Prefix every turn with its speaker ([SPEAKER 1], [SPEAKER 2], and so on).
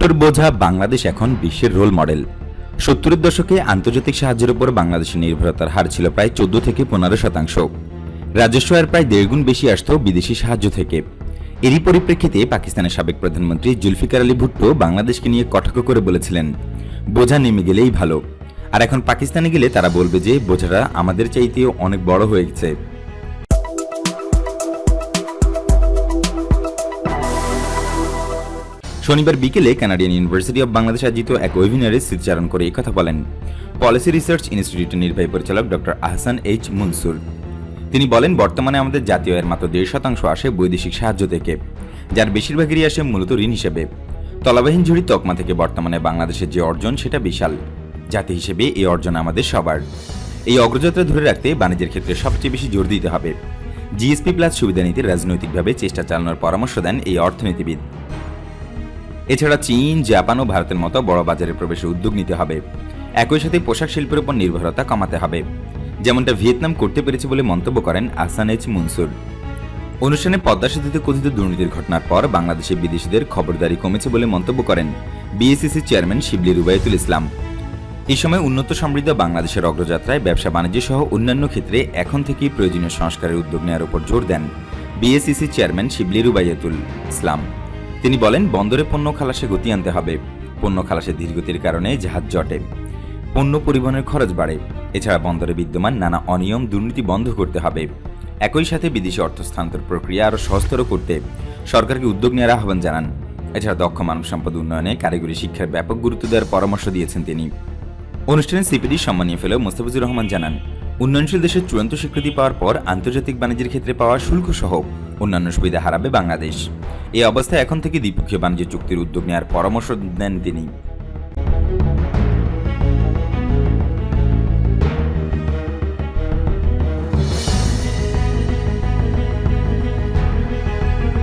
[SPEAKER 1] ভুট্টোর বোঝা বাংলাদেশ এখন বিশ্বের রোল মডেল সত্তরের দশকে আন্তর্জাতিক সাহায্যের উপর বাংলাদেশের নির্ভরতার হার ছিল প্রায় চোদ্দ থেকে পনেরো শতাংশ। রাজস্ব আয়ের প্রায় দেড়গুণ বেশি আসত বিদেশি সাহায্য থেকে। এরই পরিপ্রেক্ষিতে পাকিস্তানের সাবেক প্রধানমন্ত্রী জুলফিকার আলী ভুট্টো বাংলাদেশকে নিয়ে কটাক্ষ করে বলেছিলেন, বোঝা নেমে গেলেই ভালো। আর এখন পাকিস্তানে গেলে তারা বলবে যে বোঝাটা আমাদের চাইতেও অনেক বড় হয়ে শনিবার বিকেলে কানাডিয়ান ইউনিভার্সিটি অব বাংলাদেশ আয়োজিত এক ওয়েবিনারে স্মৃতিচারণ করে কথা বলেন। পলিসি রিসার্চ ইনস্টিটিউটের নির্বাহী পরিচালক ডক্টর আহসান এইচ মনসুর। তিনি বলেন, বর্তমানে আমাদের জাতীয় আয়ের মাত্র দেড় শতাংশ আসে বৈদেশিক সাহায্য থেকে, যার বেশিরভাগেরই আসে মূলত ঋণ হিসেবে। তলাবাহীন ঝুড়ি তকমা থেকে বর্তমানে বাংলাদেশের যে অর্জন, সেটা বিশাল। জাতি হিসেবে এই অর্জন আমাদের সবার। এই অগ্রযাত্রা ধরে রাখতে বাণিজ্যের ক্ষেত্রে সবচেয়ে বেশি জোর দিতে হবে। জিএসপি প্লাস সুবিধা নিতে রাজনৈতিকভাবে চেষ্টা চালানোর পরামর্শ দেন এই অর্থনীতিবিদ। এছাড়া চীন, জাপান ও ভারতের মতো বড় বাজারে প্রবেশে উদ্যোগ নিতে হবে। একই সাথে পোশাক শিল্পের উপর নির্ভরতা কমাতে হবে। যেমনটা ভিয়েতনাম করতে পেরেছে বলে মন্তব্য করেন আসান এইচ মনসুর। অনুষ্ঠানে পদ্মা সেতুতে কথিত দুর্নীতির ঘটনার পর বাংলাদেশে বিদেশিদের খবরদারি কমেছে বলে মন্তব্য করেন বিএসিসি চেয়ারম্যান শিবলি রুবায়তুল ইসলাম। এই সময় উন্নত সমৃদ্ধ বাংলাদেশের অগ্রযাত্রায় ব্যবসা বাণিজ্য সহ অন্যান্য ক্ষেত্রে এখন থেকেই প্রয়োজনীয় সংস্কারের উদ্যোগ নেওয়ার উপর জোর দেন বিএসিসি চেয়ারম্যান শিবলি রুবাইয়াতুল ইসলাম। তিনি বলেন, বন্দরে পণ্য খালাসে গতি আনতে হবে। পণ্য খালাসে ধীরগতির কারণে জাহাজ জটে। পণ্য পরিবহনের খরচ বাড়ে। এছাড়া বন্দরে বিদ্যমান নানা অনিয়ম দুর্নীতি বন্ধ করতে হবে। একই সাথে বিদেশি অর্থ স্থানান্তর প্রক্রিয়া আরও সহজতর করতে সরকারকে উদ্যোগ নেওয়ার আহ্বান জানান। এছাড়া দক্ষ মানব সম্পদ উন্নয়নে কারিগরি শিক্ষার ব্যাপক গুরুত্ব দেওয়ার পরামর্শ দিয়েছেন তিনি। অনুষ্ঠানে সিপিডি সম্মানীয় ফেলো মোস্তাফিজুর রহমান জানান, উন্নয়নশীল দেশের চূড়ান্ত স্বীকৃতি পাওয়ার পর আন্তর্জাতিক বাণিজ্যের ক্ষেত্রে পাওয়া শুল্ক সহ অন্যান্য সুবিধা হারাবে বাংলাদেশ। এই অবস্থায় এখন থেকে দ্বিপক্ষীয় বাণিজ্য চুক্তির উদ্যোগ নেওয়ার পরামর্শ দেন তিনি।